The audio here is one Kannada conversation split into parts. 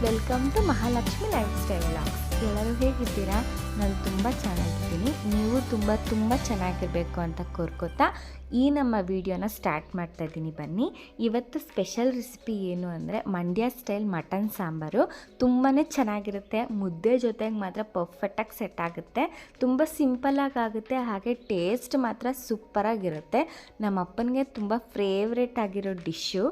Welcome to Mahalakshmi lifestyle vlogs ಎಲ್ಲರೂ ಹೇಗಿದ್ದೀರಾ? ನಾನು ತುಂಬ ಚೆನ್ನಾಗಿದ್ದೀನಿ. ನೀವು ತುಂಬ ತುಂಬ ಚೆನ್ನಾಗಿರಬೇಕು ಅಂತ ಕೋರ್ಕೋತಾ ಈ ನಮ್ಮ ವಿಡಿಯೋನ ಸ್ಟಾರ್ಟ್ ಮಾಡ್ತಾ ಇದ್ದೀನಿ. ಬನ್ನಿ. ಇವತ್ತು ಸ್ಪೆಷಲ್ ರೆಸಿಪಿ ಏನು ಅಂದರೆ ಮಂಡ್ಯ ಸ್ಟೈಲ್ ಮಟನ್ ಸಾಂಬಾರು. ತುಂಬಾ ಚೆನ್ನಾಗಿರುತ್ತೆ. ಮುದ್ದೆ ಜೊತೆಗೆ ಮಾತ್ರ ಪರ್ಫೆಕ್ಟಾಗಿ ಸೆಟ್ ಆಗುತ್ತೆ. ತುಂಬ ಸಿಂಪಲಾಗಿ ಆಗುತ್ತೆ. ಹಾಗೆ ಟೇಸ್ಟ್ ಮಾತ್ರ ಸೂಪರಾಗಿರುತ್ತೆ ನಮ್ಮ ಅಪ್ಪನಿಗೆ ತುಂಬ ಫೇವ್ರೇಟ್ ಆಗಿರೋ ಡಿಶ್ಶು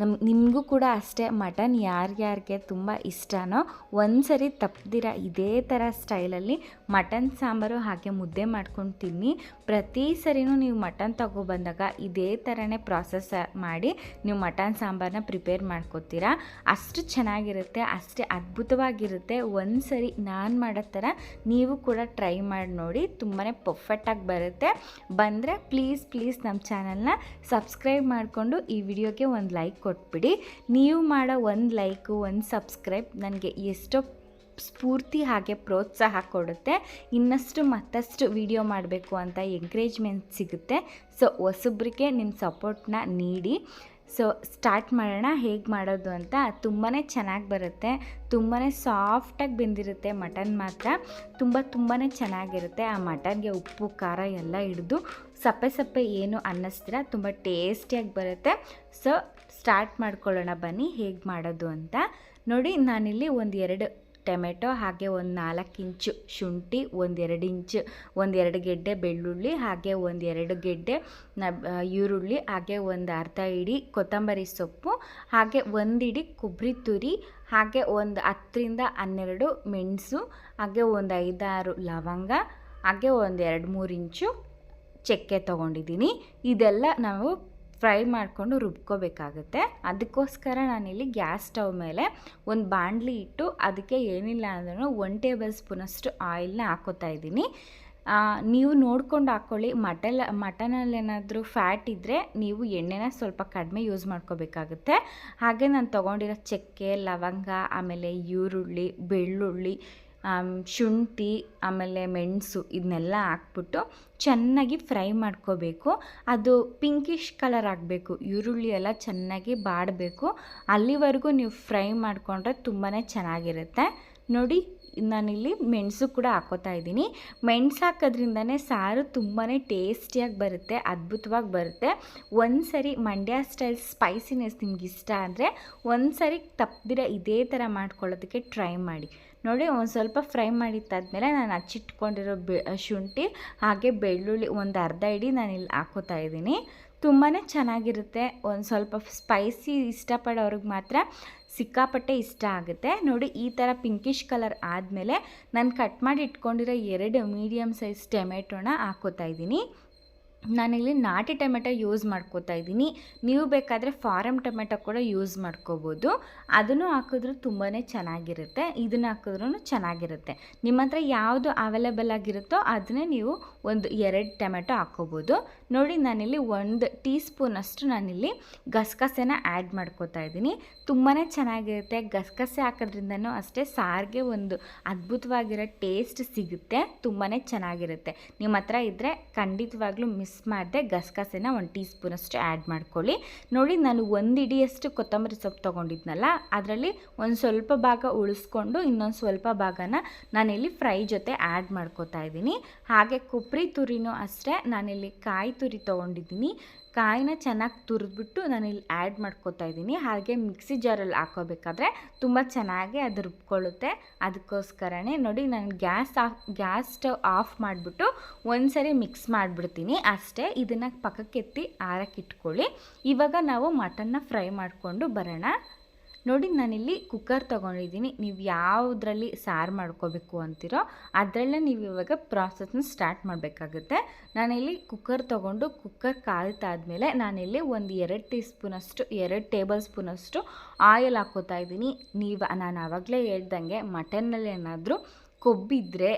ನಮ್ಮ ನಿಮಗೂ ಕೂಡ ಅಷ್ಟೇ. ಮಟನ್ ಯಾರ್ಯಾರಿಗೆ ತುಂಬ ಇಷ್ಟನೋ ಒಂದು ಸರಿ ತಪ್ಪದಿರ ಇದೇ ಥರ ಸ್ಟೈಲಲ್ಲಿ ಮಟನ್ ಸಾಂಬಾರು ಹಾಗೆ ಮುದ್ದೆ ಮಾಡ್ಕೊಂಡು ತಿನ್ನಿ. ಪ್ರತಿ ಸರಿನೂ ನೀವು ಮಟನ್ ತಗೊಬಂದಾಗ ಇದೇ ಥರನೇ ಪ್ರಾಸೆಸ್ ಮಾಡಿ ನೀವು ಮಟನ್ ಸಾಂಬಾರನ್ನ ಪ್ರಿಪೇರ್ ಮಾಡ್ಕೋತೀರಾ. ಅಷ್ಟು ಚೆನ್ನಾಗಿರುತ್ತೆ, ಅಷ್ಟೇ ಅದ್ಭುತವಾಗಿರುತ್ತೆ. ಒಂದು ಸರಿ ನಾನು ಮಾಡೋ ಥರ ನೀವು ಕೂಡ ಟ್ರೈ ಮಾಡಿ ನೋಡಿ ತುಂಬಾ ಪರ್ಫೆಕ್ಟಾಗಿ ಬರುತ್ತೆ. ಬಂದರೆ ಪ್ಲೀಸ್ ಪ್ಲೀಸ್ ನಮ್ಮ ಚಾನಲ್ನ ಸಬ್ಸ್ಕ್ರೈಬ್ ಮಾಡಿಕೊಂಡು ಈ ವಿಡಿಯೋಗೆ ಒಂದು ಲೈಕ್ ಕೊಟ್ಬಿಡಿ. ನೀವು ಮಾಡೋ ಒಂದು ಲೈಕು ಒಂದು ಸಬ್ಸ್ಕ್ರೈಬ್ ನನಗೆ ಎಷ್ಟೋ ಸ್ಫೂರ್ತಿ ಹಾಗೆ ಪ್ರೋತ್ಸಾಹ ಕೊಡುತ್ತೆ. ಇನ್ನಷ್ಟು ಮತ್ತಷ್ಟು ವಿಡಿಯೋ ಮಾಡಬೇಕು ಅಂತ ಎಂಕರೇಜ್ಮೆಂಟ್ ಸಿಗುತ್ತೆ. ಸೊ ಹೊಸಬ್ರಿಗೆ ನಿಮ್ಮ ಸಪೋರ್ಟ್ನ ನೀಡಿ. ಸೊ ಸ್ಟಾರ್ಟ್ ಮಾಡೋಣ. ಹೇಗೆ ಮಾಡೋದು ಅಂತ ತುಂಬಾ ಚೆನ್ನಾಗಿ ಬರುತ್ತೆ. ತುಂಬಾ ಸಾಫ್ಟಾಗಿ ಬೆಂದಿರುತ್ತೆ ಮಟನ್ ಮಾತ್ರ. ತುಂಬ ತುಂಬಾ ಚೆನ್ನಾಗಿರುತ್ತೆ ಆ ಮಟನ್ಗೆ ಉಪ್ಪು, ಖಾರ ಎಲ್ಲ ಹಿಡಿದು ಸಪ್ಪೆ ಸಪ್ಪೆ ಏನು ಅನ್ನಿಸ್ತೀರ ತುಂಬ ಟೇಸ್ಟಿಯಾಗಿ ಬರುತ್ತೆ. ಸೊ ಸ್ಟಾರ್ಟ್ ಮಾಡ್ಕೊಳ್ಳೋಣ ಬನ್ನಿ ಹೇಗೆ ಮಾಡೋದು ಅಂತ. ನೋಡಿ, ನಾನಿಲ್ಲಿ ಒಂದು ಎರಡು ಟೊಮೆಟೊ, ಹಾಗೆ ಒಂದು ನಾಲ್ಕು ಇಂಚು ಶುಂಠಿ ಒಂದೆರಡು ಇಂಚು ಒಂದೆರಡು ಗೆಡ್ಡೆ ಬೆಳ್ಳುಳ್ಳಿ, ಹಾಗೆ ಒಂದೆರಡು ಗೆಡ್ಡೆ ನ ಈರುಳ್ಳಿ, ಹಾಗೆ ಒಂದು ಅರ್ಧ ಇಡಿ ಕೊತ್ತಂಬರಿ ಸೊಪ್ಪು, ಹಾಗೆ ಒಂದು ಇಡಿ ಕೊಬ್ಬರಿ ತುರಿ, ಹಾಗೆ ಒಂದು ಹತ್ತರಿಂದ ಹನ್ನೆರಡು ಮೆಣಸು, ಹಾಗೆ ಒಂದು ಐದಾರು ಲವಂಗ, ಹಾಗೆ ಒಂದು ಎರಡು ಮೂರು ಇಂಚು ಚಕ್ಕೆ ತೊಗೊಂಡಿದ್ದೀನಿ. ಇದೆಲ್ಲ ನಾವು ಫ್ರೈ ಮಾಡಿಕೊಂಡು ರುಬ್ಕೋಬೇಕಾಗುತ್ತೆ. ಅದಕ್ಕೋಸ್ಕರ ನಾನಿಲ್ಲಿ ಗ್ಯಾಸ್ ಸ್ಟವ್ ಮೇಲೆ ಒಂದು ಬಾಣಲಿ ಇಟ್ಟು ಅದಕ್ಕೆ ಏನಿಲ್ಲ ಅಂದ್ರೂ ಒನ್ ಟೇಬಲ್ ಸ್ಪೂನಷ್ಟು ಆಯಿಲ್ನ ಹಾಕೋತಾ ಇದ್ದೀನಿ. ನೀವು ನೋಡ್ಕೊಂಡು ಹಾಕ್ಕೊಳ್ಳಿ ಮಟನ್ ಮಟನಲ್ಲಿ ಏನಾದರೂ ಫ್ಯಾಟ್ ಇದ್ದರೆ ನೀವು ಎಣ್ಣೆನ ಸ್ವಲ್ಪ ಕಡಿಮೆ ಯೂಸ್ ಮಾಡ್ಕೋಬೇಕಾಗುತ್ತೆ. ಹಾಗೆ ನಾನು ತೊಗೊಂಡಿರೋ ಚಕ್ಕೆ, ಲವಂಗ, ಆಮೇಲೆ ಈರುಳ್ಳಿ, ಬೆಳ್ಳುಳ್ಳಿ ಶುಂಠಿ, ಆಮೇಲೆ ಮೆಣಸು ಇದನ್ನೆಲ್ಲ ಹಾಕ್ಬಿಟ್ಟು ಚೆನ್ನಾಗಿ ಫ್ರೈ ಮಾಡ್ಕೋಬೇಕು. ಅದು ಪಿಂಕಿಶ್ ಕಲರ್ ಆಗಬೇಕು, ಈರುಳ್ಳಿ ಎಲ್ಲ ಚೆನ್ನಾಗಿ ಬಾಡಬೇಕು. ಅಲ್ಲಿವರೆಗೂ ನೀವು ಫ್ರೈ ಮಾಡಿಕೊಂಡ್ರೆ ತುಂಬಾ ಚೆನ್ನಾಗಿರುತ್ತೆ. ನೋಡಿ, ನಾನಿಲ್ಲಿ ಮೆಣಸು ಕೂಡ ಹಾಕೋತಾ ಇದ್ದೀನಿ. ಮೆಣಸು ಹಾಕೋದ್ರಿಂದನೇ ಸಾರು ತುಂಬಾ ಟೇಸ್ಟಿಯಾಗಿ ಬರುತ್ತೆ, ಅದ್ಭುತವಾಗಿ ಬರುತ್ತೆ. ಒಂದು ಸರಿ ಮಂಡ್ಯ ಸ್ಟೈಲ್ ಸ್ಪೈಸಿನೆಸ್ ನಿಮ್ಗೆ ಇಷ್ಟ ಅಂದರೆ ಒಂದು ಸರಿ ತಪ್ಪದಿರ ಇದೇ ಥರ ಮಾಡ್ಕೊಳ್ಳೋದಕ್ಕೆ ಟ್ರೈ ಮಾಡಿ. ನೋಡಿ ಒಂದು ಸ್ವಲ್ಪ ಫ್ರೈ ಮಾಡಿದ್ದಾದ್ಮೇಲೆ ನಾನು ಹಚ್ಚಿಟ್ಕೊಂಡಿರೋ ಬೆ ಶುಂಠಿ ಹಾಗೆ ಬೆಳ್ಳುಳ್ಳಿ ಒಂದು ಅರ್ಧ ಇಡಿ ನಾನು ಇಲ್ಲಿ ಹಾಕೋತಾ ಇದ್ದೀನಿ. ತುಂಬಾ ಚೆನ್ನಾಗಿರುತ್ತೆ. ಒಂದು ಸ್ವಲ್ಪ ಸ್ಪೈಸಿ ಇಷ್ಟಪಡೋರಿಗೆ ಮಾತ್ರ ಸಿಕ್ಕಾಪಟ್ಟೆ ಇಷ್ಟ ಆಗುತ್ತೆ. ನೋಡಿ ಈ ಥರ ಪಿಂಕಿಶ್ ಕಲರ್ ಆದಮೇಲೆ ನಾನು ಕಟ್ ಮಾಡಿ ಇಟ್ಕೊಂಡಿರೋ ಎರಡು ಮೀಡಿಯಮ್ ಸೈಜ್ ಟೊಮೆಟೊನ ಹಾಕೋತಾ ಇದ್ದೀನಿ. ನಾನಿಲ್ಲಿ ನಾಟಿ ಟೊಮೆಟೊ ಯೂಸ್ ಮಾಡ್ಕೋತಾ ಇದ್ದೀನಿ. ನೀವು ಬೇಕಾದರೆ ಫಾರಮ್ ಟೊಮೆಟೊ ಕೂಡ ಯೂಸ್ ಮಾಡ್ಕೋಬೋದು. ಅದನ್ನು ಹಾಕಿದ್ರು ತುಂಬಾ ಚೆನ್ನಾಗಿರುತ್ತೆ. ಇದನ್ನು ಹಾಕಿದ್ರೂ ಚೆನ್ನಾಗಿರುತ್ತೆ. ನಿಮ್ಮ ಹತ್ರ ಯಾವುದು ಅವೈಲೇಬಲ್ ಆಗಿರುತ್ತೋ ಅದನ್ನೇ ನೀವು ಒಂದು ಎರಡು ಟೊಮೆಟೊ ಹಾಕ್ಕೋಬೋದು ನೋಡಿ, ನಾನಿಲ್ಲಿ ಒಂದು ಟೀ ಸ್ಪೂನಷ್ಟು ನಾನಿಲ್ಲಿ ಗಸಗಸೆನ ಆ್ಯಡ್ ಮಾಡ್ಕೋತಾ ಇದ್ದೀನಿ. ತುಂಬಾ ಚೆನ್ನಾಗಿರುತ್ತೆ. ಗಸಗಸೆ ಹಾಕೋದ್ರಿಂದನೂ ಅಷ್ಟೇ ಸಾರಿಗೆ ಒಂದು ಅದ್ಭುತವಾಗಿರೋ ಟೇಸ್ಟ್ ಸಿಗುತ್ತೆ. ತುಂಬಾ ಚೆನ್ನಾಗಿರುತ್ತೆ. ನಿಮ್ಮ ಹತ್ರ ಇದ್ದರೆ ಖಂಡಿತವಾಗ್ಲೂ ಮಿಸ್ ಮಾಡದೆ ಗಸಗಸೆನ ಒಂದು ಟೀ ಸ್ಪೂನಷ್ಟು ಆ್ಯಡ್ ಮಾಡ್ಕೊಳ್ಳಿ. ನೋಡಿ ನಾನು ಒಂದು ಇಡಿಯಷ್ಟು ಕೊತ್ತಂಬರಿ ಸೊಪ್ಪು ತೊಗೊಂಡಿದ್ನಲ್ಲ, ಅದರಲ್ಲಿ ಒಂದು ಸ್ವಲ್ಪ ಭಾಗ ಉಳಿಸ್ಕೊಂಡು ಇನ್ನೊಂದು ಸ್ವಲ್ಪ ಭಾಗನ ನಾನಿಲ್ಲಿ ಫ್ರೈ ಜೊತೆ ಆ್ಯಡ್ ಮಾಡ್ಕೋತಾ ಇದ್ದೀನಿ. ಹಾಗೆ ಕೊಬ್ಬರಿ ತುರಿನೂ ಅಷ್ಟೇ, ನಾನಿಲ್ಲಿ ಕಾಯಿ ತುರಿ ತೊಗೊಂಡಿದ್ದೀನಿ. ಕಾಯಿನ ಚೆನ್ನಾಗಿ ತುರಿದ್ಬಿಟ್ಟು ಇಲ್ಲಿ ಆ್ಯಡ್ ಮಾಡ್ಕೋತಾ ಇದ್ದೀನಿ. ಹಾಗೆ ಮಿಕ್ಸಿ ಜಾರಲ್ಲಿ ಹಾಕೋಬೇಕಾದ್ರೆ ತುಂಬ ಚೆನ್ನಾಗಿ ಅದು ರುಬ್ಕೊಳ್ಳುತ್ತೆ. ಅದಕ್ಕೋಸ್ಕರನೇ ನೋಡಿ ನಾನು gas off, gas stove off ಮಾಡಿಬಿಟ್ಟು ಒಂದು ಸರಿ ಮಿಕ್ಸ್ ಮಾಡಿಬಿಡ್ತೀನಿ. ಅಷ್ಟೇ ಇದನ್ನು ಪಕ್ಕಕ್ಕೆತ್ತಿ ಆರಕ್ಕೆ ಇಟ್ಕೊಳ್ಳಿ ಇವಾಗ ನಾವು ಮಟನ್ನ ಫ್ರೈ ಮಾಡಿಕೊಂಡು ಬರೋಣ. ನೋಡಿ, ನಾನಿಲ್ಲಿ ಕುಕ್ಕರ್ ತೊಗೊಂಡಿದ್ದೀನಿ. ನೀವು ಯಾವುದರಲ್ಲಿ ಸಾರು ಮಾಡ್ಕೋಬೇಕು ಅಂತೀರೋ ಅದರಲ್ಲೇ ನೀವು ಇವಾಗ ಪ್ರಾಸೆಸ್ನ ಸ್ಟಾರ್ಟ್ ಮಾಡಬೇಕಾಗುತ್ತೆ. ನಾನಿಲ್ಲಿ ಕುಕ್ಕರ್ ತೊಗೊಂಡು ಕುಕ್ಕರ್ ಕಾಯ್ತಾದ್ಮೇಲೆ ನಾನಿಲ್ಲಿ ಒಂದು ಎರಡು ಟೀ ಸ್ಪೂನಷ್ಟು ಎರಡು ಟೇಬಲ್ ಸ್ಪೂನಷ್ಟು ಆಯಿಲ್ ಹಾಕೋತಾ ಇದ್ದೀನಿ. ನೀವು, ನಾನು ಆವಾಗಲೇ ಹೇಳ್ದಂಗೆ ಮಟನ್ನಲ್ಲಿ ಏನಾದರೂ ಕೊಬ್ಬಿದ್ರೆ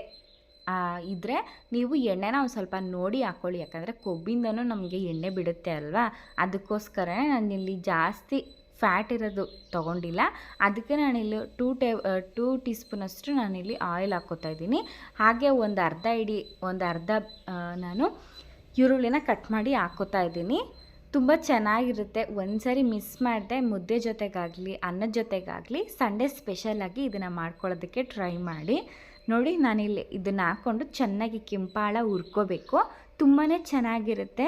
ಇದ್ದರೆ ನೀವು ಎಣ್ಣೆನ ಒಂದು ಸ್ವಲ್ಪ ನೋಡಿ ಹಾಕ್ಕೊಳ್ಳಿ ಯಾಕಂದರೆ ಕೊಬ್ಬಿಂದನೂ ನಮಗೆ ಎಣ್ಣೆ ಬಿಡುತ್ತೆ ಅಲ್ವಾ? ಅದಕ್ಕೋಸ್ಕರನೇ ನಾನಿಲ್ಲಿ ಜಾಸ್ತಿ ಫ್ಯಾಟ್ ಇರೋದು ತೊಗೊಂಡಿಲ್ಲ. ಅದಕ್ಕೆ ನಾನಿಲ್ಲಿ ಟೂ ಟೇ ಟೂ ಟೀ ಸ್ಪೂನಷ್ಟು ನಾನಿಲ್ಲಿ ಆಯಿಲ್ ಹಾಕ್ಕೋತಾ ಇದ್ದೀನಿ. ಹಾಗೆ ಒಂದು ಅರ್ಧ ಇಡಿ, ಒಂದು ಅರ್ಧ ನಾನು ಈರುಳ್ಳಿನ ಕಟ್ ಮಾಡಿ ಹಾಕ್ಕೋತಾ ಇದ್ದೀನಿ. ತುಂಬ ಚೆನ್ನಾಗಿರುತ್ತೆ. ಒಂದ್ಸರಿ ಮಿಸ್ ಮಾಡಿದೆ ಮುದ್ದೆ ಜೊತೆಗಾಗಲಿ, ಅನ್ನದ ಜೊತೆಗಾಗಲಿ ಸಂಡೇ ಸ್ಪೆಷಲಾಗಿ ಇದನ್ನು ಮಾಡ್ಕೊಳ್ಳೋದಕ್ಕೆ ಟ್ರೈ ಮಾಡಿ. ನೋಡಿ, ನಾನಿಲ್ಲಿ ಇದನ್ನು ಹಾಕ್ಕೊಂಡು ಚೆನ್ನಾಗಿ ಕೆಂಪಾಳ ಹುರ್ಕೋಬೇಕು. ತುಂಬಾ ಚೆನ್ನಾಗಿರುತ್ತೆ.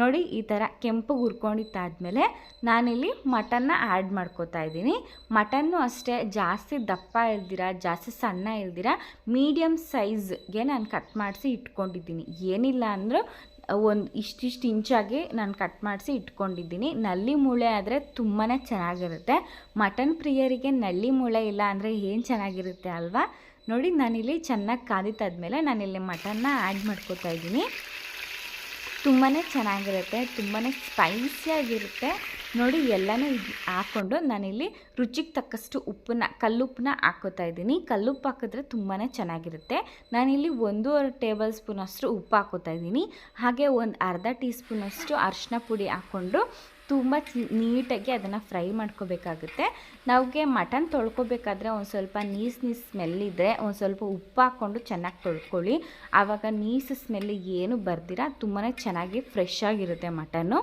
ನೋಡಿ ಈ ಥರ ಕೆಂಪು ಹುರ್ಕೊಂಡಿದ್ದಾದಮೇಲೆ ನಾನಿಲ್ಲಿ ಮಟನ್ನ ಆ್ಯಡ್ ಮಾಡ್ಕೋತಾ ಇದ್ದೀನಿ. ಮಟನ್ನು ಅಷ್ಟೇ ಜಾಸ್ತಿ ದಪ್ಪ ಇಲ್ದಿರ, ಜಾಸ್ತಿ ಸಣ್ಣ ಇಲ್ದಿರ ಮೀಡಿಯಮ್ ಸೈಜ್ಗೆ ನಾನು ಕಟ್ ಮಾಡಿಸಿ ಇಟ್ಕೊಂಡಿದ್ದೀನಿ. ಏನಿಲ್ಲ ಅಂದರೂ ಒಂದು ಇಷ್ಟಿಷ್ಟು ಇಂಚಾಗಿ ನಾನು ಕಟ್ ಮಾಡಿಸಿ ಇಟ್ಕೊಂಡಿದ್ದೀನಿ. ನಲ್ಲಿ ಮೂಳೆ ಆದರೆ ತುಂಬಾ ಚೆನ್ನಾಗಿರುತ್ತೆ. ಮಟನ್ ಪ್ರಿಯರಿಗೆ ನಲ್ಲಿ ಮೂಳೆ ಇಲ್ಲ ಅಂದರೆ ಏನು ಚೆನ್ನಾಗಿರುತ್ತೆ ಅಲ್ವಾ? ನೋಡಿ ನಾನಿಲ್ಲಿ ಚೆನ್ನಾಗಿ ಕಾದಿತ್ತಾದ್ಮೇಲೆ ನಾನಿಲ್ಲಿ ಮಟನ್ನ ಆ್ಯಡ್ ಮಾಡ್ಕೋತಾ ಇದ್ದೀನಿ. ತುಂಬಾ ಚೆನ್ನಾಗಿರುತ್ತೆ ತುಂಬಾ ಸ್ಪೈಸಿಯಾಗಿರುತ್ತೆ. ನೋಡಿ, ಎಲ್ಲನೂ ಇದು ಹಾಕ್ಕೊಂಡು ನಾನಿಲ್ಲಿ ರುಚಿಗೆ ತಕ್ಕಷ್ಟು ಉಪ್ಪನ್ನ, ಕಲ್ಲುಪ್ಪನ್ನ ಹಾಕೋತಾ ಇದ್ದೀನಿ. ಕಲ್ಲುಪ್ಪು ಹಾಕಿದ್ರೆ ತುಂಬಾ ಚೆನ್ನಾಗಿರುತ್ತೆ. ನಾನಿಲ್ಲಿ ಒಂದೂವರೆ ಟೇಬಲ್ ಸ್ಪೂನಷ್ಟು ಉಪ್ಪು ಹಾಕೋತಾ ಇದ್ದೀನಿ. ಹಾಗೆ ಒಂದು ಅರ್ಧ ಟೀ ಸ್ಪೂನಷ್ಟು ಅರಿಶಿನ ಪುಡಿ ಹಾಕ್ಕೊಂಡು ತುಂಬ ನೀಟಾಗಿ ಅದನ್ನು ಫ್ರೈ ಮಾಡ್ಕೋಬೇಕಾಗುತ್ತೆ. ನಮಗೆ ಮಟನ್ ತೊಳ್ಕೊಬೇಕಾದ್ರೆ ಒಂದು ಸ್ವಲ್ಪ ನೀಸ್ ನೀಸ್ ಸ್ಮೆಲ್ ಇದ್ದರೆ ಒಂದು ಸ್ವಲ್ಪ ಉಪ್ಪು ಹಾಕ್ಕೊಂಡು ಚೆನ್ನಾಗಿ ತೊಳ್ಕೊಳ್ಳಿ. ಆವಾಗ ನೀಸು ಸ್ಮೆಲ್ ಏನು ಬರ್ದಿರ ತುಂಬಾ ಚೆನ್ನಾಗಿ ಫ್ರೆಶ್ ಆಗಿರುತ್ತೆ ಮಟನ್ನು.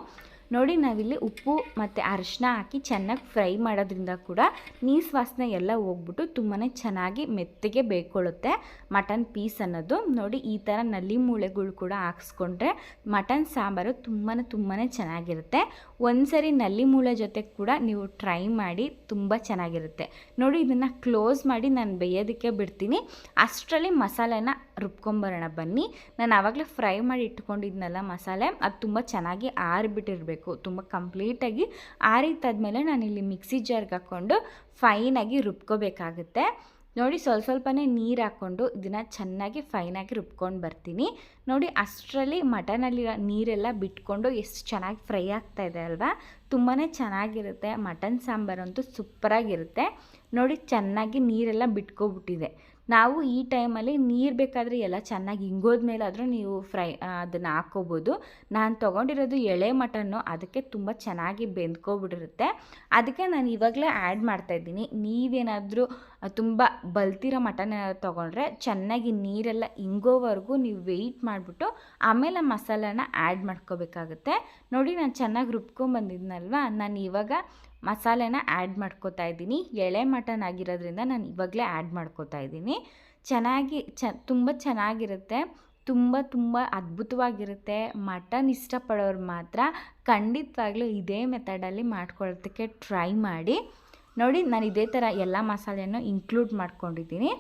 ನೋಡಿ, ನಾವಿಲ್ಲಿ ಉಪ್ಪು ಮತ್ತು ಅರಿಶಿನ ಹಾಕಿ ಚೆನ್ನಾಗಿ ಫ್ರೈ ಮಾಡೋದ್ರಿಂದ ಕೂಡ ನೀಸ್ ವಾಸನೆ ಎಲ್ಲ ಹೋಗ್ಬಿಟ್ಟು ತುಂಬಾ ಚೆನ್ನಾಗಿ ಮೆತ್ತಗೆ ಬೇಯ್ಕೊಳ್ಳುತ್ತೆ ಮಟನ್ ಪೀಸ್ ಅನ್ನೋದು. ನೋಡಿ, ಈ ಥರ ನಲ್ಲಿ ಮೂಳೆಗಳು ಕೂಡ ಹಾಕ್ಸ್ಕೊಂಡ್ರೆ ಮಟನ್ ಸಾಂಬಾರು ತುಂಬಾ ತುಂಬಾ ಚೆನ್ನಾಗಿರುತ್ತೆ. ಒಂದ್ಸರಿ ನಲ್ಲಿ ಮೂಳೆ ಜೊತೆ ಕೂಡ ನೀವು ಟ್ರೈ ಮಾಡಿ ತುಂಬ ಚೆನ್ನಾಗಿರುತ್ತೆ. ನೋಡಿ, ಇದನ್ನು ಕ್ಲೋಸ್ ಮಾಡಿ ನಾನು ಬೇಯೋದಕ್ಕೆ ಬಿಡ್ತೀನಿ. ಅಷ್ಟರಲ್ಲಿ ಮಸಾಲೆನ ರುಬ್ಕೊಂಬರೋಣ, ಬನ್ನಿ. ನಾನು ಆವಾಗಲೇ ಫ್ರೈ ಮಾಡಿ ಇಟ್ಕೊಂಡಿದ್ನಲ್ಲ ಮಸಾಲೆ, ಅದು ತುಂಬ ಚೆನ್ನಾಗಿ ಆರಿಬಿಟ್ಟಿರಬೇಕು, ತುಂಬ ಕಂಪ್ಲೀಟಾಗಿ ಆರಿತಾದ್ಮೇಲೆ ನಾನಿಲ್ಲಿ ಮಿಕ್ಸಿ ಜಾರ್ಗೆ ಹಾಕ್ಕೊಂಡು ಫೈನಾಗಿ ರುಬ್ಕೋಬೇಕಾಗುತ್ತೆ. ನೋಡಿ, ಸ್ವಲ್ಪ ಸ್ವಲ್ಪನೇ ನೀರು ಹಾಕ್ಕೊಂಡು ಇದನ್ನು ಚೆನ್ನಾಗಿ ಫೈನಾಗಿ ರುಬ್ಕೊಂಡು ಬರ್ತೀನಿ. ನೋಡಿ, ಅಷ್ಟರಲ್ಲಿ ಮಟನಲ್ಲಿರೋ ನೀರೆಲ್ಲ ಬಿಟ್ಕೊಂಡು ಎಷ್ಟು ಚೆನ್ನಾಗಿ ಫ್ರೈ ಆಗ್ತಾಯಿದೆ ಅಲ್ವಾ? ತುಂಬಾ ಚೆನ್ನಾಗಿರುತ್ತೆ. ಮಟನ್ ಸಾಂಬಾರಂತೂ ಸೂಪರಾಗಿರುತ್ತೆ. ನೋಡಿ ಚೆನ್ನಾಗಿ ನೀರೆಲ್ಲ ಬಿಟ್ಕೊಬಿಟ್ಟಿದೆ. ನಾವು ಈ ಟೈಮಲ್ಲಿ ನೀರು ಬೇಕಾದರೆ ಎಲ್ಲ ಚೆನ್ನಾಗಿ ಹಿಂಗೋದ ನೀವು ಫ್ರೈ ಅದನ್ನು ಹಾಕ್ಕೋಬೋದು. ನಾನು ತೊಗೊಂಡಿರೋದು ಎಳೆ ಮಟನ್ನು ಅದಕ್ಕೆ ತುಂಬ ಚೆನ್ನಾಗಿ ಬೆಂದ್ಕೊಬಿಟ್ಟಿರುತ್ತೆ ಅದಕ್ಕೆ ನಾನು ಇವಾಗಲೇ ಆ್ಯಡ್ ಮಾಡ್ತಾಯಿದ್ದೀನಿ ನೀವೇನಾದರೂ ತುಂಬ ಬಲ್ತಿರೋ ಮಟನ್ ತೊಗೊಂಡ್ರೆ ಚೆನ್ನಾಗಿ ನೀರೆಲ್ಲ ಹಿಂಗೋವರೆಗೂ ನೀವು ವೆಯ್ಟ್ ಮಾಡಿಬಿಟ್ಟು ಆಮೇಲೆ ಮಸಾಲಾನ ಆ್ಯಡ್ ಮಾಡ್ಕೋಬೇಕಾಗುತ್ತೆ. ನೋಡಿ ನಾನು ಚೆನ್ನಾಗಿ ರುಬ್ಕೊಂಬಂದಿದ್ನಲ್ವ? ನಾನು ಇವಾಗ ಮಸಾಲೆನ ಆ್ಯಡ್ ಮಾಡ್ಕೋತಾ ಇದ್ದೀನಿ. ಎಳೆ ಮಟನ್ ಆಗಿರೋದ್ರಿಂದ ನಾನು ಇವಾಗಲೇ ಆ್ಯಡ್ ಮಾಡ್ಕೋತಾ ಇದ್ದೀನಿ. ಚೆನ್ನಾಗಿ, ಚ, ತುಂಬ ಚೆನ್ನಾಗಿರುತ್ತೆ. ತುಂಬ ತುಂಬ ಅದ್ಭುತವಾಗಿರುತ್ತೆ. ಮಟನ್ ಇಷ್ಟಪಡೋರು ಮಾತ್ರ ಖಂಡಿತವಾಗ್ಲೂ ಇದೇ ಮೆಥಡಲ್ಲಿ ಮಾಡ್ಕೊಳ್ಳೋದಕ್ಕೆ ಟ್ರೈ ಮಾಡಿ. ನೋಡಿ, ನಾನು ಇದೇ ಥರ ಎಲ್ಲ ಮಸಾಲೆಯನ್ನು ಇನ್ಕ್ಲೂಡ್ ಮಾಡ್ಕೊಂಡಿದ್ದೀನಿ.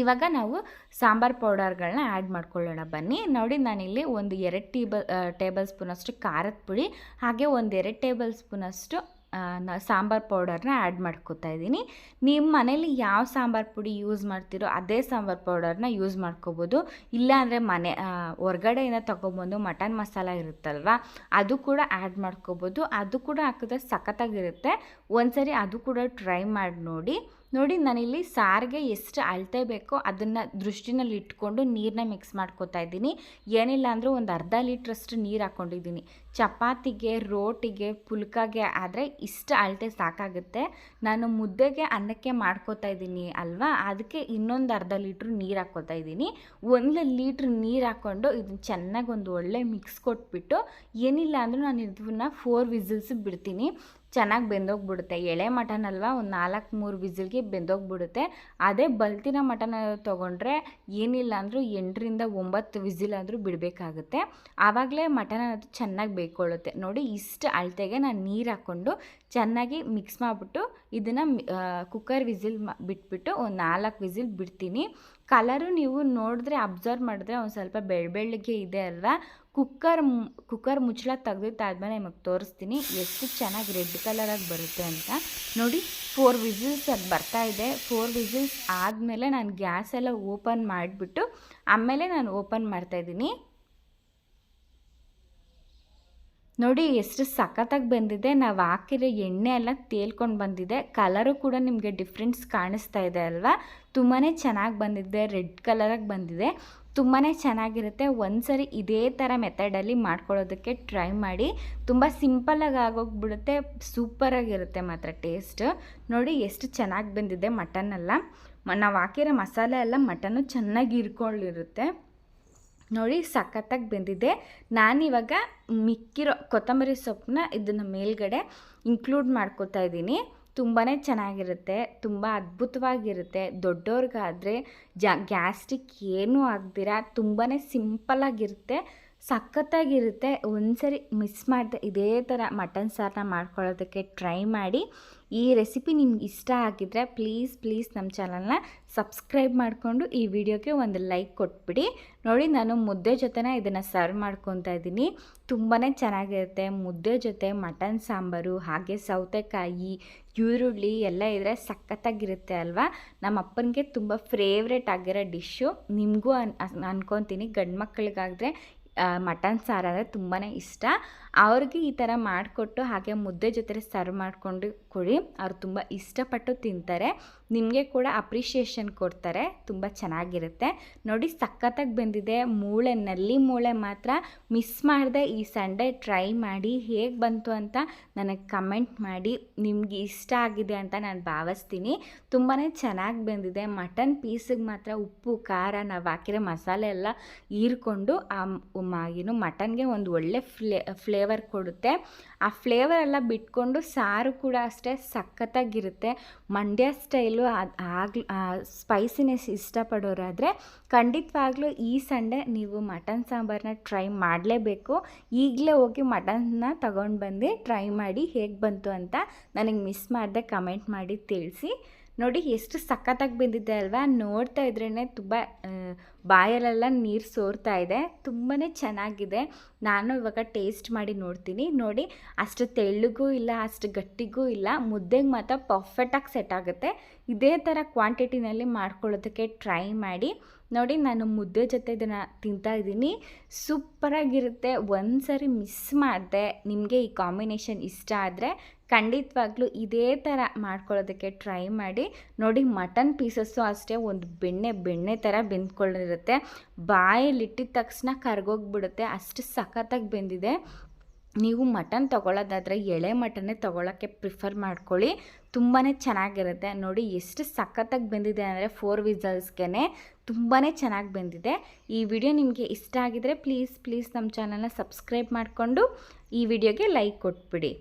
ಇವಾಗ ನಾವು ಸಾಂಬಾರು ಪೌಡರ್ಗಳನ್ನ ಆ್ಯಡ್ ಮಾಡ್ಕೊಳ್ಳೋಣ. ಬನ್ನಿ. ನೋಡಿ, ನಾನಿಲ್ಲಿ ಒಂದು ಎರಡು ಟೀಬಲ್ ಟೇಬಲ್ ಸ್ಪೂನಷ್ಟು ಖಾರದ ಪುಡಿ, ಹಾಗೆ ಒಂದು ಎರಡು ಟೇಬಲ್ ಸ್ಪೂನಷ್ಟು ಸಾಂಬಾರು ಪೌಡರ್ನ ಆ್ಯಡ್ ಮಾಡ್ಕೋತಾ ಇದ್ದೀನಿ. ನಿಮ್ಮ ಮನೇಲಿ ಯಾವ ಸಾಂಬಾರು ಪುಡಿ ಯೂಸ್ ಮಾಡ್ತೀರೋ ಅದೇ ಸಾಂಬಾರು ಪೌಡರ್ನ ಯೂಸ್ ಮಾಡ್ಕೋಬೋದು. ಇಲ್ಲಾಂದರೆ ಮನೆ ಹೊರ್ಗಡೆಯಿಂದ ತೊಗೊಬಂದು ಮಟನ್ ಮಸಾಲ ಇರುತ್ತಲ್ವ, ಅದು ಕೂಡ ಆ್ಯಡ್ ಮಾಡ್ಕೋಬೋದು. ಅದು ಕೂಡ ಹಾಕಿದ್ರೆ ಸಖತ್ತಾಗಿರುತ್ತೆ. ಒಂದ್ಸರಿ ಅದು ಕೂಡ ಟ್ರೈ ಮಾಡಿ ನೋಡಿ. ನೋಡಿ, ನಾನಿಲ್ಲಿ ಸಾರಿಗೆ ಎಷ್ಟು ಅಳತೆ ಬೇಕೋ ಅದನ್ನು ದೃಷ್ಟಿನಲ್ಲಿ ಇಟ್ಕೊಂಡು ನೀರನ್ನ ಮಿಕ್ಸ್ ಮಾಡ್ಕೋತಾ ಇದ್ದೀನಿ. ಏನಿಲ್ಲ ಅಂದರೂ ಒಂದು ಅರ್ಧ ಲೀಟ್ರಷ್ಟು ನೀರು ಹಾಕ್ಕೊಂಡಿದ್ದೀನಿ ಚಪಾತಿಗೆ, ರೋಟಿಗೆ, ಪುಲ್ಕಾಗೆ ಆದರೆ ಇಷ್ಟು ಅಳತೆ ಸಾಕಾಗುತ್ತೆ. ನಾನು ಮುದ್ದೆಗೆ ಅನ್ನಕ್ಕೆ ಮಾಡ್ಕೋತಾ ಇದ್ದೀನಿ ಅಲ್ವಾ? ಅದಕ್ಕೆ ಇನ್ನೊಂದು ಅರ್ಧ ಲೀಟ್ರ್ ನೀರು ಹಾಕ್ಕೋತಾ ಇದ್ದೀನಿ. ಒಂದು ಲೀಟ್ರ್ ನೀರು ಹಾಕ್ಕೊಂಡು ಇದನ್ನು ಚೆನ್ನಾಗಿ ಒಂದು ಒಳ್ಳೆ ಮಿಕ್ಸ್ ಕೊಟ್ಬಿಟ್ಟು ಏನಿಲ್ಲ ಅಂದರೂ ನಾನು ಇದನ್ನ ಫೋರ್ ವಿಸಿಲ್ಸ್ ಬಿಡ್ತೀನಿ. ಚೆನ್ನಾಗಿ ಬೆಂದೋಗ್ಬಿಡುತ್ತೆ. ಎಳೆ ಮಟನ್ ಅಲ್ವಾ? ಒಂದು ನಾಲ್ಕು ಮೂರು ವಿಸಿಲ್ಗೆ ಬೆಂದೋಗ್ಬಿಡುತ್ತೆ. ಅದೇ ಬಲ್ತಿನ ಮಟನ್ ತೊಗೊಂಡ್ರೆ ಏನಿಲ್ಲ ಅಂದರೂ ಎಂಟರಿಂದ ಒಂಬತ್ತು ವಿಸಿಲ್ ಆದರೂ ಬಿಡಬೇಕಾಗುತ್ತೆ. ಆವಾಗಲೇ ಮಟನ್ ಅನ್ನೋದು ಚೆನ್ನಾಗಿ ಬೇಯ್ಕೊಳ್ಳುತ್ತೆ ನೋಡಿ ಇಷ್ಟು ಅಳತೆಗೆ ನಾನು ನೀರು ಹಾಕ್ಕೊಂಡು ಚೆನ್ನಾಗಿ ಮಿಕ್ಸ್ ಮಾಡಿಬಿಟ್ಟು ಇದನ್ನು ಕುಕ್ಕರ್ ವಿಸಿಲ್ ಬಿಟ್ಬಿಟ್ಟು ಒಂದು ನಾಲ್ಕು ವಿಸಿಲ್ ಬಿಡ್ತೀನಿ. ಕಲರು ನೀವು ನೋಡಿದ್ರೆ ಅಬ್ಸರ್ವ್ ಮಾಡಿದ್ರೆ ಒಂದು ಸ್ವಲ್ಪ ಬೆಳ್ಳ ಬೆಳ್ಳಗೆ ಇದೆ ಅಲ್ವಾ? ಕುಕ್ಕರ್ ಕುಕ್ಕರ್ ಮುಚ್ಚಳ ತೆಗ್ದಿದ್ದಾದ್ಮೇಲೆ ನಿಮಗೆ ತೋರಿಸ್ತೀನಿ ಎಷ್ಟು ಚೆನ್ನಾಗಿ ರೆಡ್ ಕಲರಾಗಿ ಬರುತ್ತೆ ಅಂತ. ನೋಡಿ ಫೋರ್ ವಿಸಿಲ್ಸ್ ಅದು ಬರ್ತಾ ಇದೆ. ಫೋರ್ ವಿಸಿಲ್ಸ್ ಆದಮೇಲೆ ನಾನು ಗ್ಯಾಸ್ ಎಲ್ಲ ಓಪನ್ ಮಾಡಿಬಿಟ್ಟು ಆಮೇಲೆ ನಾನು ಓಪನ್ ಮಾಡ್ತಾಯಿದ್ದೀನಿ ನೋಡಿ, ಎಷ್ಟು ಸಖತ್ತಾಗಿ ಬಂದಿದೆ. ನಾವು ಹಾಕಿರೋ ಎಣ್ಣೆ ಎಲ್ಲ ತೇಲ್ಕೊಂಡು ಬಂದಿದೆ. ಕಲರು ಕೂಡ ನಿಮಗೆ ಡಿಫ್ರೆನ್ಸ್ ಕಾಣಿಸ್ತಾ ಇದೆ ಅಲ್ವಾ? ತುಂಬಾ ಚೆನ್ನಾಗಿ ಬಂದಿದೆ. ರೆಡ್ ಕಲರಾಗಿ ಬಂದಿದೆ. ತುಂಬಾ ಚೆನ್ನಾಗಿರುತ್ತೆ. ಒಂದ್ಸರಿ ಇದೇ ಥರ ಮೆಥಡಲ್ಲಿ ಮಾಡ್ಕೊಳ್ಳೋದಕ್ಕೆ ಟ್ರೈ ಮಾಡಿ. ತುಂಬ ಸಿಂಪಲಾಗಿ ಆಗೋಗ್ಬಿಡುತ್ತೆ. ಸೂಪರಾಗಿರುತ್ತೆ ಮಾತ್ರ ಟೇಸ್ಟ್ ನೋಡಿ, ಎಷ್ಟು ಚೆನ್ನಾಗಿ ಬಂದಿದೆ ಮಟನ್ ಎಲ್ಲ. ನಾವು ಹಾಕಿರೋ ಮಸಾಲೆ ಎಲ್ಲ ಮಟನ್ನು ಚೆನ್ನಾಗಿ ಇರ್ಕೊಂಡಿರುತ್ತೆ. ನೋಡಿ ಸಖತ್ತಾಗಿ ಬೆಂದಿದೆ. ನಾನಿವಾಗ ಮಿಕ್ಕಿರೋ ಕೊತ್ತಂಬರಿ ಸೊಪ್ಪನ್ನ ಇದನ್ನು ಮೇಲ್ಗಡೆ ಇನ್ಕ್ಲೂಡ್ ಮಾಡ್ಕೋತಾ ಇದ್ದೀನಿ. ತುಂಬಾ ಚೆನ್ನಾಗಿರುತ್ತೆ, ತುಂಬ ಅದ್ಭುತವಾಗಿರುತ್ತೆ. ದೊಡ್ಡವ್ರಿಗಾದರೆ ಜಾ, ಗ್ಯಾಸ್ಟ್ರಿಕ್ ಏನೂ ಆಗ್ದಿರ ತುಂಬಾ ಸಿಂಪಲಾಗಿರುತ್ತೆ ಸಖತ್ತಾಗಿರುತ್ತೆ. ಒಂದ್ಸರಿ ಮಿಸ್ ಮಾಡಿದೆ ಇದೇ ಥರ ಮಟನ್ ಸಾರನ್ನ ಮಾಡ್ಕೊಳ್ಳೋದಕ್ಕೆ ಟ್ರೈ ಮಾಡಿ. ಈ ರೆಸಿಪಿ ನಿಮ್ಗೆ ಇಷ್ಟ ಆಗಿದ್ರೆ ಪ್ಲೀಸ್ ಪ್ಲೀಸ್ ನಮ್ಮ ಚಾನಲ್ನ ಸಬ್ಸ್ಕ್ರೈಬ್ ಮಾಡಿಕೊಂಡು ಈ ವಿಡಿಯೋಗೆ ಒಂದು ಲೈಕ್ ಕೊಟ್ಬಿಡಿ. ನೋಡಿ, ನಾನು ಮುದ್ದೆ ಜೊತೆನೇ ಇದನ್ನು ಸರ್ವ್ ಮಾಡ್ಕೊತಾ ಇದ್ದೀನಿ. ತುಂಬಾ ಚೆನ್ನಾಗಿರುತ್ತೆ. ಮುದ್ದೆ ಜೊತೆ ಮಟನ್ ಸಾಂಬಾರು, ಹಾಗೆ ಸೌತೆಕಾಯಿ, ಈರುಳ್ಳಿ ಎಲ್ಲ ಇದ್ದರೆ ಸಖತ್ತಾಗಿರುತ್ತೆ ಅಲ್ವಾ? ನಮ್ಮ ಅಪ್ಪನಿಗೆ ತುಂಬ ಫೇವ್ರೇಟ್ ಆಗಿರೋ ಡಿಶ್ಶು ನಿಮಗೂ ಅನ್ ಅನ್ಕೊತೀನಿ ಗಂಡು ಮಕ್ಕಳಿಗಾದರೆ ಮಟನ್ ಸಾರು ಅಂದರೆ ತುಂಬಾ ಇಷ್ಟ. ಅವ್ರಿಗೆ ಈ ಥರ ಮಾಡಿಕೊಟ್ಟು ಹಾಗೆ ಮುದ್ದೆ ಜೊತೆ ಸರ್ವ್ ಮಾಡಿಕೊಂಡು ಕೊಡಿ. ಅವ್ರು ತುಂಬ ಇಷ್ಟಪಟ್ಟು ತಿಂತಾರೆ. ನಿಮಗೆ ಕೂಡ ಅಪ್ರಿಷಿಯೇಷನ್ ಕೊಡ್ತಾರೆ, ತುಂಬ ಚೆನ್ನಾಗಿರುತ್ತೆ. ನೋಡಿ ಸಖತ್ತಾಗಿ ಬಂದಿದೆ ಮೂಳೆ, ನಲ್ಲಿ ಮೂಳೆ ಮಾತ್ರ. ಮಿಸ್ ಮಾಡಿದೆ ಈ ಸಂಡೇ ಟ್ರೈ ಮಾಡಿ ಹೇಗೆ ಬಂತು ಅಂತ ನನಗೆ ಕಮೆಂಟ್ ಮಾಡಿ. ನಿಮಗೆ ಇಷ್ಟ ಆಗಿದೆ ಅಂತ ನಾನು ಭಾವಿಸ್ತೀನಿ. ತುಂಬಾ ಚೆನ್ನಾಗಿ ಬಂದಿದೆ. ಮಟನ್ ಪೀಸಿಗೆ ಮಾತ್ರ ಉಪ್ಪು, ಖಾರ, ನಾವು ಹಾಕಿರೋ ಮಸಾಲೆ ಎಲ್ಲ ಹೀರ್ಕೊಂಡು ಆ ಏನು ಮಟನ್ಗೆ ಒಂದು ಒಳ್ಳೆ ಫ್ಲೇ ಫ್ಲೇವರ್ ಕೊಡುತ್ತೆ. ಆ ಫ್ಲೇವರ್ ಎಲ್ಲ ಬಿಟ್ಕೊಂಡು ಸಾರು ಕೂಡ ಅಷ್ಟೇ ಸಖತ್ತಾಗಿರುತ್ತೆ. ಮಂಡ್ಯ ಸ್ಟೈಲು ಅದು ಆಗ್ಲಿ ಸ್ಪೈಸಿನೆಸ್ ಇಷ್ಟಪಡೋರಾದರೆ ಖಂಡಿತವಾಗ್ಲೂ ಈ ಸಂಡೇ ನೀವು ಮಟನ್ ಸಾಂಬಾರನ್ನ ಟ್ರೈ ಮಾಡಲೇಬೇಕು. ಈಗಲೇ ಹೋಗಿ ಮಟನ್ನ ತಗೊಂಡು ಬಂದು ಟ್ರೈ ಮಾಡಿ ಹೇಗೆ ಬಂತು ಅಂತ ನನಗೆ ಮಿಸ್ ಮಾಡಿದೆ ಕಮೆಂಟ್ ಮಾಡಿ ತಿಳಿಸಿ. ನೋಡಿ ಎಷ್ಟು ಸಖತ್ತಾಗಿ ಬಂದಿದೆ ಅಲ್ವಾ? ನೋಡ್ತಾ ಇದ್ರೇ ತುಂಬ ಬಾಯಲ್ಲೆಲ್ಲ ನೀರು ಸೋರ್ತಾ ಇದೆ. ತುಂಬಾ ಚೆನ್ನಾಗಿದೆ. ನಾನು ಇವಾಗ ಟೇಸ್ಟ್ ಮಾಡಿ ನೋಡ್ತೀನಿ. ನೋಡಿ, ಅಷ್ಟು ತೆಳ್ಳಗೂ ಇಲ್ಲ, ಅಷ್ಟು ಗಟ್ಟಿಗೂ ಇಲ್ಲ. ಮುದ್ದೆಗೆ ಮಾತ್ರ ಪರ್ಫೆಕ್ಟಾಗಿ ಸೆಟ್ ಆಗುತ್ತೆ. ಇದೇ ಥರ ಕ್ವಾಂಟಿಟಿನಲ್ಲಿ ಮಾಡ್ಕೊಳ್ಳೋದಕ್ಕೆ ಟ್ರೈ ಮಾಡಿ. ನೋಡಿ, ನಾನು ಮುದ್ದೆ ಜೊತೆ ಇದನ್ನು ತಿಂತಾ ಇದ್ದೀನಿ. ಸೂಪರಾಗಿರುತ್ತೆ. ಒಂದು ಸರಿ ಮಿಸ್ ಮಾಡಿದೆ. ನಿಮಗೆ ಈ ಕಾಂಬಿನೇಷನ್ ಇಷ್ಟ ಆದರೆ ಖಂಡಿತವಾಗ್ಲೂ ಇದೇ ಥರ ಮಾಡ್ಕೊಳ್ಳೋದಕ್ಕೆ ಟ್ರೈ ಮಾಡಿ. ನೋಡಿ, ಮಟನ್ ಪೀಸಸ್ಸು ಅಷ್ಟೇ, ಒಂದು ಬೆಣ್ಣೆ ಬೆಣ್ಣೆ ಥರ ಬೆಂದ್ಕೊಂಡಿರುತ್ತೆ. ಬಾಯಲ್ಲಿಟ್ಟಿದ ತಕ್ಷಣ ಕರ್ಗೋಗ್ಬಿಡುತ್ತೆ, ಅಷ್ಟು ಸಖತ್ತಾಗಿ ಬೆಂದಿದೆ. ನೀವು ಮಟನ್ ತೊಗೊಳ್ಳೋದಾದರೆ ಎಳೆ ಮಟನ್ನೇ ತೊಗೊಳಕ್ಕೆ ಪ್ರಿಫರ್ ಮಾಡ್ಕೊಳ್ಳಿ. ತುಂಬಾ ಚೆನ್ನಾಗಿರುತ್ತೆ. ನೋಡಿ, ಎಷ್ಟು ಸಖತ್ತಾಗಿ ಬೆಂದಿದೆ ಅಂದರೆ ಫೋರ್ ವಿಸಲ್ಸ್ಗೆ ತುಂಬಾ ಚೆನ್ನಾಗಿ ಬೆಂದಿದೆ. ಈ ವಿಡಿಯೋ ನಿಮಗೆ ಇಷ್ಟ ಆಗಿದರೆ ಪ್ಲೀಸ್ ಪ್ಲೀಸ್ ನಮ್ಮ ಚಾನಲ್ನ ಸಬ್ಸ್ಕ್ರೈಬ್ ಮಾಡಿಕೊಂಡು ಈ ವಿಡಿಯೋಗೆ ಲೈಕ್ ಕೊಟ್ಬಿಡಿ.